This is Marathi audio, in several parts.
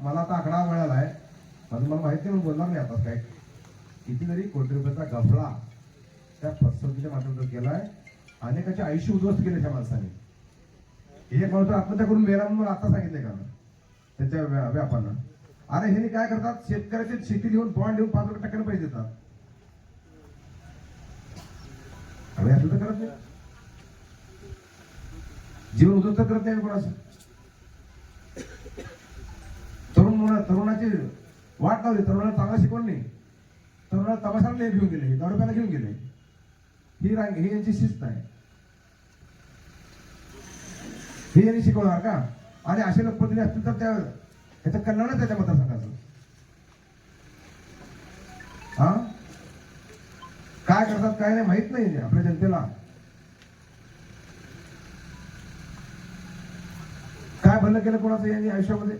मला आता आकडा मिळाला आहे पण मला माहिती नाही बोलणार नाही आता काय. कितीतरी कोटी रुपयाचा गफळा त्या फसवणुकीच्या माध्यमातून केलाय. अनेकाचे आयुष्य उद्ध्वस्त केले त्या माणसाने. एक माणूस आत्महत्या करून मेला म्हणून मला आता सांगितलंय का? त्याच्या व्यापानं. अरे हे काय करतात? शेतकऱ्याचे शेती लिहून बॉन्ड लिहून पाच रुपये टक्क्याने पैसे देतात. अरे असं तर करत नाही. जीवन उद्ध्वस्त करत नाही कोणाचं. मुलं तरुणाची वाट लावली. तरुणाला चांगलं शिकवण नाही तरुणाला तमाशाला नाही घेऊन गेले. दारू रुपयाला घेऊन गेले. ही रांग ही यांची शिस्त आहे. हे यांनी शिकवणार का? आणि असे लोकप्रतिनिधी असतील तर त्या ह्याचं कल्याणच आहे मतदारसंघाचं. हा? काय करतात काय नाही माहीत नाही आपल्या जनतेला. काय भलं केलं कोणाचं यांनी आयुष्यामध्ये?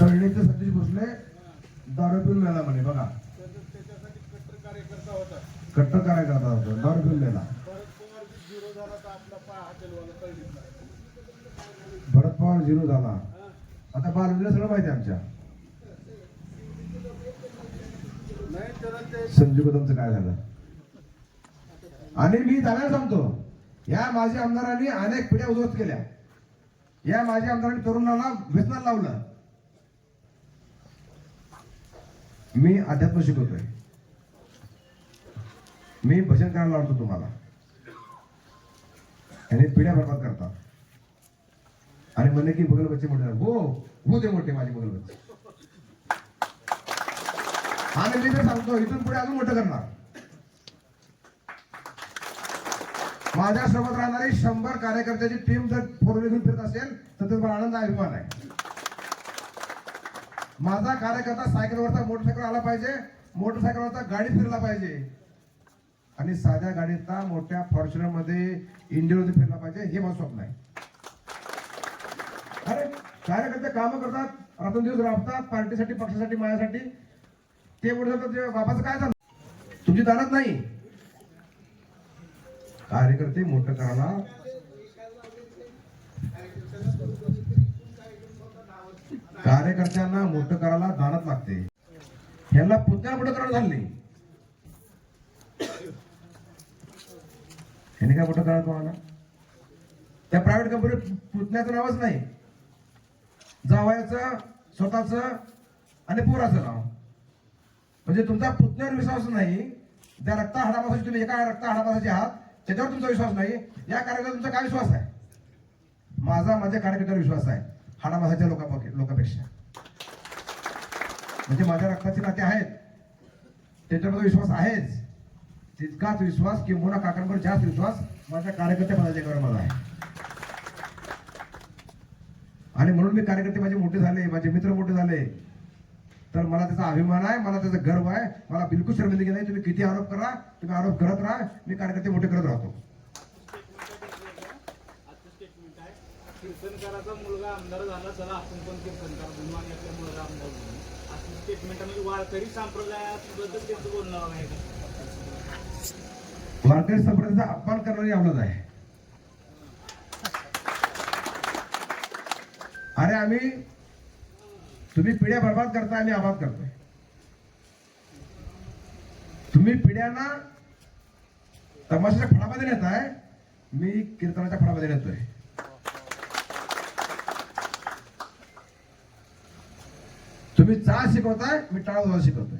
तळणीचे सतीश भोसले दारू पिऊन मेला म्हणे बघा. कट्टर कार्यकर्ता होता दारू पिऊन मेला भरत पवार झिरो झाला. आता बालवीला सगळं माहिती आमच्या. संजू कदमचं काय झालं? आणि मी दाव्याला सांगतो. या माजी आमदारांनी अनेक पिढ्या उद्ध्वस्त केल्या. या माजी आमदारांनी तरुणाला व्यसनात लावलं. मी अध्यात्म शिकवतोय. मी भजन करायला लावतो तुम्हाला. आणि पिढ्या बर्बाद करतात. आणि म्हणे की बगल बच्चे मोठे हो हो ते मोठे माझे बगल बच्चे आणि मी तर सांगतो इथून पुढे अजून मोठं करणार. माझ्यासोबत राहणारी शंभर कार्यकर्त्याची टीम जर फोर घेऊन फिरत असेल तर तुम्हाला मला आनंद अभिमान आहे. माझा कार्यकर्ता सायकलवरचा मोटरसायकल आला पाहिजे. मोटरसायकलवरचा गाडी फिरला पाहिजे. आणि साध्या गाडीचा मोठ्या फॉर्च्युनरमध्ये मध्ये फिरला पाहिजे हे माझं स्वप्न आहे. अरे कार्यकर्ते कामं करतात रात्रंदिवस राबतात पार्टीसाठी पक्षासाठी माझ्यासाठी. ते पुढे जातात ते बाबाचं काय झालं? तुमची दानत नाही. कार्यकर्ते मोठं करायला कार्यकर्त्यांना मोठं करायला दानत लागते. ह्याला पुतण्या मोठं करायला झालं नाही ह्याने काय मोठं करायला तुम्हाला त्या प्रायव्हेट कंपनी पुतण्याचं नावच नाही. जावयाचं स्वतःच आणि पोराचं नाव. म्हणजे तुमचा पुतण्यावर विश्वास नाही. त्या रक्त हाडापासाची तुम्ही एका रक्त हाडापासाचे आहात त्याच्यावर तुमचा विश्वास नाही. या कार्यकर्त्यावर तुमचा काय विश्वास आहे? माझा माझ्या कार्यकर्त्यावर विश्वास आहे. हाडामासाच्या लोका लोकांपेक्षा. म्हणजे माझ्या रक्ताचे नाते आहेत. त्याच्यामध्ये विश्वास आहेच. तितकाच विश्वास किंवा काकांवर जास्त विश्वास माझ्या कार्यकर्त्या पदाधिकाऱ्यावर मला आहे. आणि म्हणून मी कार्यकर्ते माझे मोठे झाले माझे मित्र मोठे झाले. तर मला त्याचा अभिमान आहे मला त्याचा गर्व आहे. मला बिलकुल शर्मिंदगी नाही. तुम्ही किती आरोप करा तुम्ही आरोप करत राहा. मी कार्यकर्ते मोठे करत राहतो. कीर्तनकाराचा मुलगा आमदार झाला चला आपण पण कीर्तनकार बनू आणि आपल्या मुलगा आमदार बनू. असं स्टेटमेंट म्हणजे वारकरी संप्रदायाबद्दल त्यांचं बोलणं आहे. का वारकरी संप्रदायाचा अपमान करणारी आवडत आहे. अरे आम्ही तुम्ही पिढ्या बर्बाद करताय आम्ही आबाद करतोय. तुम्ही पिढ्यांना तमाशाच्या फळामध्ये नेताय मी कीर्तनाच्या फळामध्ये नेतोय. तुम्ही चाळ शिकवताय मी टाळा शिकवतोय.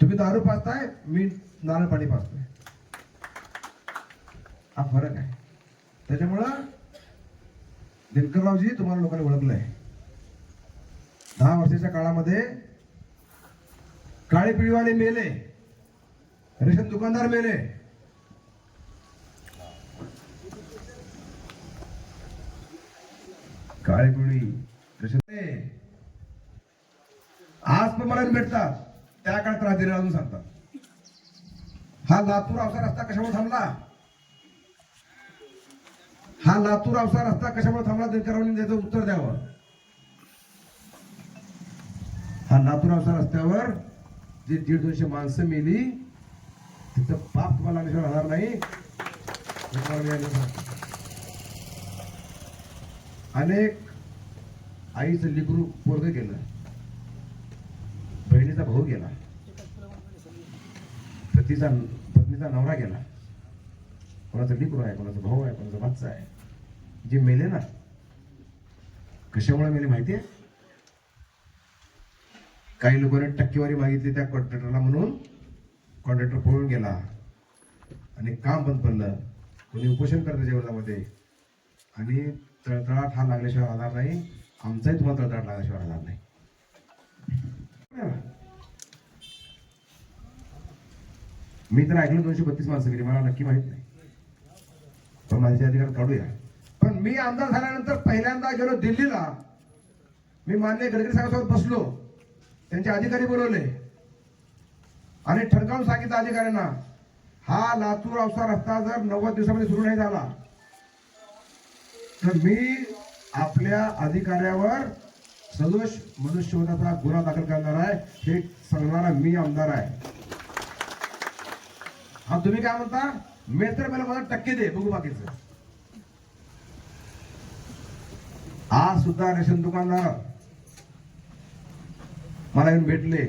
तुम्ही दारू पाचताय मी नारळ पाणी पाचतोय हा फरक आहे. त्याच्यामुळं दिनकररावजी तुम्हाला लोकांनी ओळखलंय. दहा वर्षाच्या काळामध्ये काळे पिढीवाले मेले रेशन दुकानदार मेले. काळे पिढी रेशन आज पण मला भेटतात. त्या काळात राजेला अजून सांगतात. हा लातूर अवसर रस्ता कशामुळे थांबला? हा लातूर अवसा रस्ता कशामुळे थांबला? दिनकरांनी त्याचं उत्तर द्यावं. हा लातूर अवसा रस्त्यावर जे दीड दोनशे माणसं मेली तिचं पाप तुम्हाला राहणार नाही. अनेक आईचं लिकरू पोरग गेलं. बहिणीचा भाऊ गेला. पतीचा पत्नीचा नवरा गेला. कोणाचा लिकरू आहे कोणाचा भाऊ आहे कोणाचा बाच्चा आहे. जे मेले ना कशामुळे मेले माहितीये? काही लोकांनी टक्केवारी मागितली त्या कॉन्ट्रॅक्टरला म्हणून कॉन्ट्रॅक्टर पळून गेला. आणि काम बंद पडलं. कोणी उपोषण करतं जेवणामध्ये. आणि तळतळाट हा लागल्याशिवाय राहणार नाही. आमचाही तुम्हाला तळतळाट लागल्याशिवाय राहणार नाही. मी तर ऐकलं दोनशे बत्तीस माणसं गेली. मला नक्की माहीत नाही. पण माझे अधिकार काढूया. पण मी आमदार झाल्यानंतर पहिल्यांदा गेलो दिल्लीला. मी मान्य गडकरी साहेबांसोबत बसलो. त्यांचे अधिकारी बोलवले. आणि ठणकावून सांगितलं अधिकाऱ्यांना हा लातूर औसा रस्ता जर नव्वद दिवसामध्ये सुरू नाही झाला तर मी आपल्या अधिकाऱ्यावर सदोष मनुष्यवधाचा गुन्हा दाखल करणार आहे. हे सांगणारा मी आमदार आहे. हा तुम्ही काय म्हणता? मिळतर मला मला टक्के दे बघू बाकीचं. आज सुद्धा रेशन दुकानदार मला येऊन भेटले.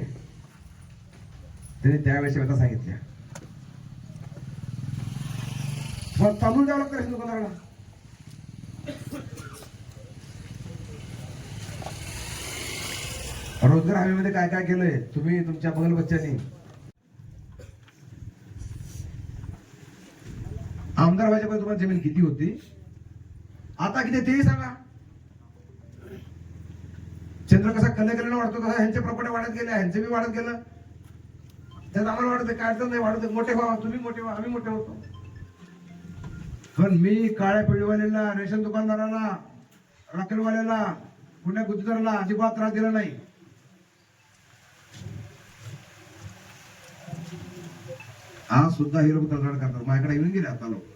त्यांनी त्यावेळेस व्यथा सांगितल्या. मग तांदूळ द्यावं लागतं रेशन दुकानदाराला. रोजगार हमीमध्ये काय काय केलंय? तुम्ही तुमच्या बगल बच्चांनी आमदार व्हायच्या पहिले तुम्हाला जमीन किती होती? आता किती तेही सांगा. चंद्र कसा कले वाढतो तसा ह्यांच्या प्रॉपर्टी वाढत गेले ह्यांचे बी वाढत गेलं. त्यात आम्हाला वाढत काय अडचण नाही वाढत मोठे व्हा तुम्ही मोठे व्हा आम्ही मोठे होतो. पण मी काळ्या पिढीवाल्याला रेशन दुकानदाराला राखेलवाल्याला पुण्या गुत्तेदाराला अजिबात त्रास दिला नाही. आज सुद्धा हे लोक तक्रार करतात. माझ्याकडे येऊन गेले आता लोक.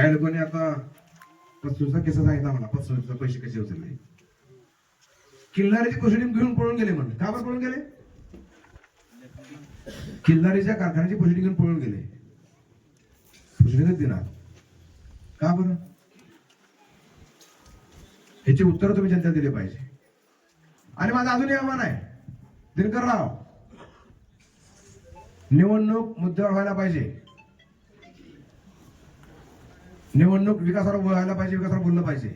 काही लोकांनी आता पस्तीसचा केस सांगितला मला पस्तीसचा पैसे कसे उचलले किल्लारीची प्रोसिडिंग घेऊन पळून गेले म्हणून का बरं पळून गेले? किल्लारीच्या कारखान्याची कोशिडी घेऊन पळून गेले. कोशिडीच देणार का बरं? ह्याची उत्तर तुम्ही जनता दिले पाहिजे. आणि माझं अजूनही आव्हान आहे. दिनकर राव निवडणूक मुद्द्यावर व्हायला पाहिजे. निवडणूक विकासावर व्हायला पाहिजे विकासावर बोललं पाहिजे.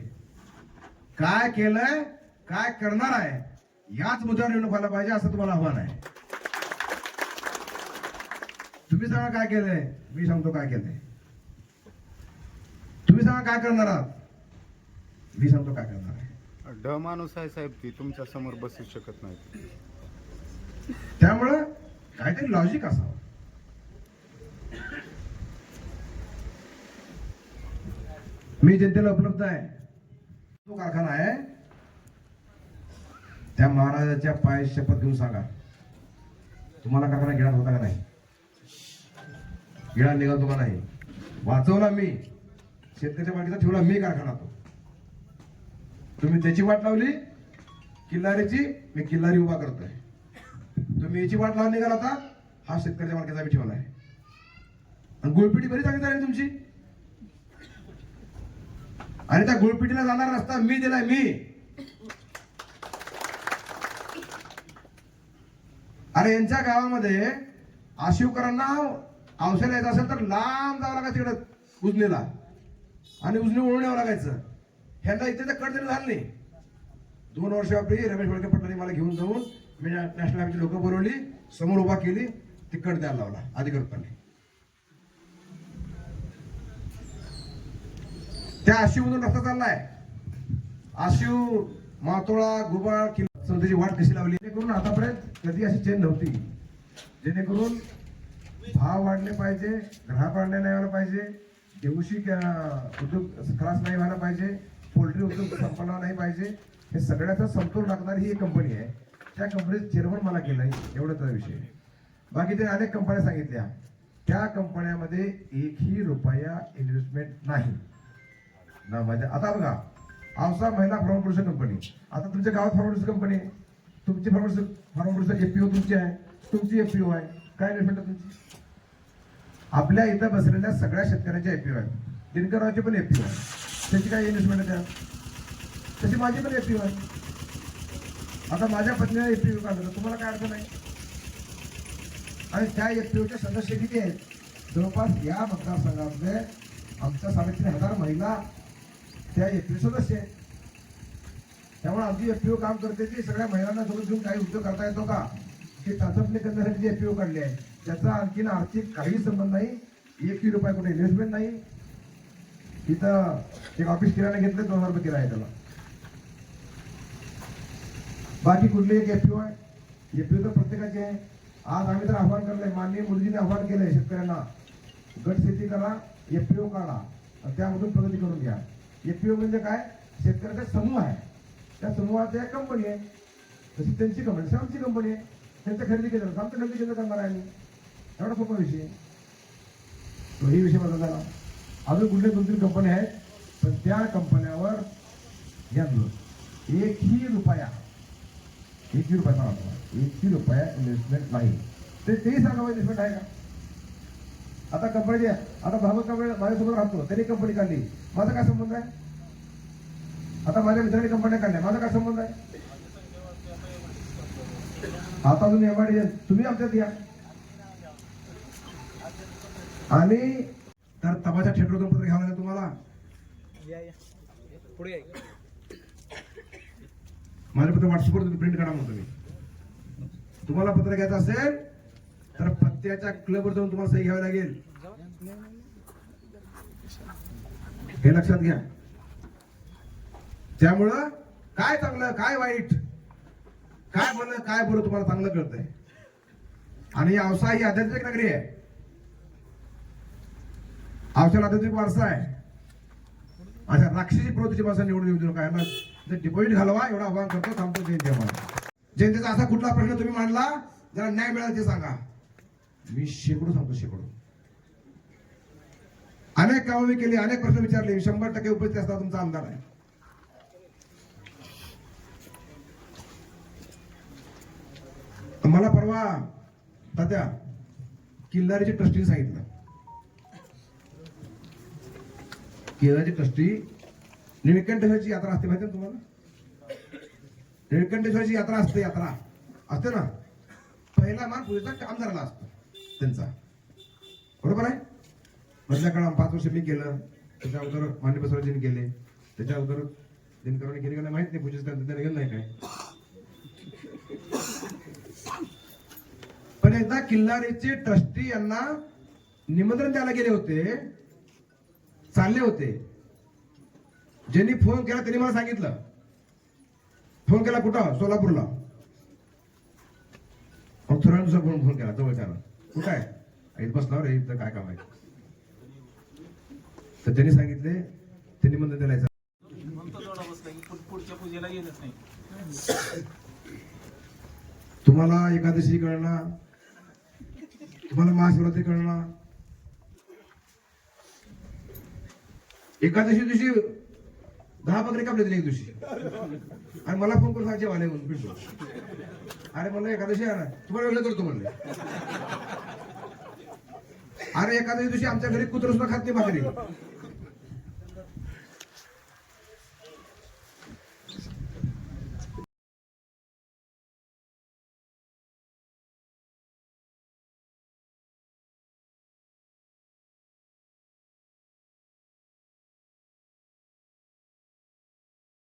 काय केलंय काय करणार आहे याच मुद्द्यावर निवडणूक व्हायला पाहिजे असं तुम्हाला आव्हान आहे. तुम्ही सांगा काय केलंय? मी सांगतो काय केलंय. तुम्ही सांगा काय करणार आहात? मी सांगतो काय करणार आहे. ड माणूस आहे साहेब ती तुमच्यासमोर बसू शकत नाही त्यामुळं काहीतरी लॉजिक असावं. मी जनतेला उपलब्ध आहे. तो कारखाना आहे. त्या महाराजाच्या पाय शपथ घेऊन सांगा. तुम्हाला कारखाना घेणार होता का नाही? घेणार निघाल का नाही? वाचवला मी. शेतकऱ्याच्या मागीचा ठेवला मी कारखाना तो. तुम्ही त्याची वाट लावली. किल्लारीची मी किल्लारी उभा करतोय. तुम्ही याची वाट लावून निघाला आता हा शेतकऱ्याच्या मालकीचा मी ठेवला आहे. आणि गुळपिटी बरी चांगली झाली तुमची? आणि त्या गुळपिटीला जाणारा रस्ता मी दिलाय मी. अरे यांच्या गावामध्ये आशिवकरांना औषध यायचं असेल तर लांब जावं लागायचं तिकडं उजनीला. आणि उजनी ओळून यावं लागायचं. ह्यांना इथे तर कट झालं नाही. दोन वर्षापूर्वी रमेश वळके पटलांनी मला घेऊन जाऊन मी नॅशनल बँकेची लोक बोलवली समोर उभा केली ती कट द्यायला लावला अधिकृतपणे. त्या आशिवमधून रस्ता चाललाय. आशिव मातोळा गुबाळ किल्ला सौंदर्याची वाट कशी लावली जेणेकरून आतापर्यंत कधी अशी चेन नव्हती. जेणेकरून भाव वाढले पाहिजे ग्राहक वाढले नाही व्हायला पाहिजे देऊशी उद्योग खलास नाही व्हायला पाहिजे पोल्ट्री उद्योग संपला नाही पाहिजे हे सगळ्याचा समतोल राखणारी ही एक कंपनी आहे. त्या कंपनीचं चेअरमन मला केलं आहे एवढंच आहे विषय. बाकी ते अनेक कंपन्या सांगितल्या. त्या कंपन्यामध्ये एकही रुपया इन्व्हेस्टमेंट नाही. ना आता बघा आमचा महिला फार्म प्रोड्युसर कंपनी. आता तुमच्या गावात फार्म प्रोड्युसर कंपनी आहे. तुमची फार्मा फार्म प्रोड्युसर एपीओ तुमची आहे. तुमची एफपीओ आहे. काय इन्व्हेस्टमेंट आहे तुमची? आपल्या इथं बसलेल्या सगळ्या शेतकऱ्यांच्या एफपीओ आहे दिनकरांची पण एफपीओ आहे. त्याची काय इन्व्हेस्टमेंट आहे त्यात तशी माझी पण एफपीओ आहे. आता माझ्या पत्नीला एफपीओ काढलं तुम्हाला काय अडचण आहे? आणि त्या एफपीओचे सदस्य किती आहेत? जवळपास या मतदारसंघामध्ये आमच्या साडेतीन हजार महिला त्या एफपीओ सदस्य आहेत. त्यामुळे आमची ओ काम करते ती सगळ्या महिलांना सोबत घेऊन काही उद्योग करता येतो का? ते चाचपणी करण्यासाठी जे एफ पी ओ काढले आहे त्याचा आणखीन आर्थिक काही संबंध नाही. एकही रुपया कुठे इन्व्हेस्टमेंट नाही. तिथं एक ऑफिस किराणा घेतलं दोन हजार रुपये किराया आहे त्याला. बाकी कुठली एक एफपीओ आहे? एफपीओ तर प्रत्येकाची आहे. आज आम्ही तर आव्हान करलंय माननीय मोदीजीने आव्हान केलंय शेतकऱ्यांना. गट शेती करा एफपीओ काढा. आणि त्यामधून प्रगती करून घ्या. एफपीओ म्हणजे काय? शेतकऱ्याचा समूह आहे. त्या समूहात एक कंपनी आहे. तशी त्यांची कंपनी तशी आमची कंपनी आहे. त्यांचं खरेदी केलं आमचं खरेदी केंद्र करणार आहे एवढा सोपा विषय तोही विषय माझा झाला. अजून कुठल्या दोन तीन कंपन्या आहेत पण त्या कंपन्यावर घ्या एकही रुपया एकही रुपया एकही रुपया इन्व्हेस्टमेंट नाही. ते तेही सांगा इन्व्हेस्टमेंट आहे का? आता कंपनी आता भावक कंपनी माझ्यासोबत राहतो त्यांनी कंपनी काढली. माझा काय संबंध आहे? आता माझ्या मित्राने कंपन्या काढल्या माझा काय संबंध आहे? आता तुम्ही एमआयडी तुम्ही आमच्यात या. आणि तर तमाशा थिएटरतून पत्र घ्यावं लागेल तुम्हाला. या या. पुढे या माझं पत्र व्हॉट्सअपवर तुम्ही प्रिंट करा म्हणतो मी तुम्हाला पत्र घ्यायचं असेल तर पत्त्याच्या क्लबवर जाऊन तुम्हाला सही घ्यावी लागेल. हे लक्षात घ्या. त्यामुळं काय चांगलं काय वाईट काय बोललं काय बोल तुम्हाला चांगलं कळतंय. आणि औसा ही आध्यात्मिक नगरी आहे. औषध आध्यात्मिक वारसा आहे. अच्छा राक्षसी प्रवृत्तीची भाषा निवडून येऊ देऊ नका. डिपॉझिट घालवा एवढं आव्हान करतो थांबतो जयंती जयंतीचा जनतेचा असा कुठला प्रश्न तुम्ही मांडला जरा न्याय मिळाला ते सांगा. मी शेकडो सांगतो शेकडो. अनेक कामं मी केली अनेक प्रश्न विचारले. शंभर टक्के उपस्थित असता तुमचा आमदार आहे. मला परवा तात्या किल्लारीचे ट्रस्टीने सांगितलं. केरळची ट्रस्टी निळकंठेश्वरची यात्रा असते माहिती ना तुम्हाला? निळकंठेश्वरची यात्रा असते यात्रा. असते ना? पहिला मान पूजेचा आमदाराला असतो. त्यांचा. बरोबर आहे? मधल्या काळात पाच वर्ष मी केलं त्याच्या अगोदर मान्य बसवराजीने केले त्याच्या अगोदर दिनकरांनी केले का नाही माहीत नाही पूजेचं गेलं नाही काय. पण एकदा किल्लारीचे ट्रस्टी यांना निमंत्रण द्यायला गेले होते चालले होते. ज्यांनी फोन केला त्यांनी मला सांगितलं. फोन केला कुठं? सोलापूरला. मग थोड्या दिवसात फोन फोन केला जवळच्यानं तू काय? इथं बसला रे इथं काय काम आहे? तर त्यांनी सांगितले त्यांनी म्हणलं त्याला पुढच्या पूजेला गेलंच नाही तुम्हाला एकादशी कळणार तुम्हाला महाशिवरात्री कळणार. एकादशी दिवशी दहा बकरे कापले एक दिवशी. आणि मला फोन करून सांगायचे वाले म्हणून पिंटू अरे म्हणलं एकादशी आहे ना तुम्हाला वेगळं करतो म्हणले. अरे एखाद्या दिवशी आमच्या घरी कुत्र सुद्धा खात नाही भाकरी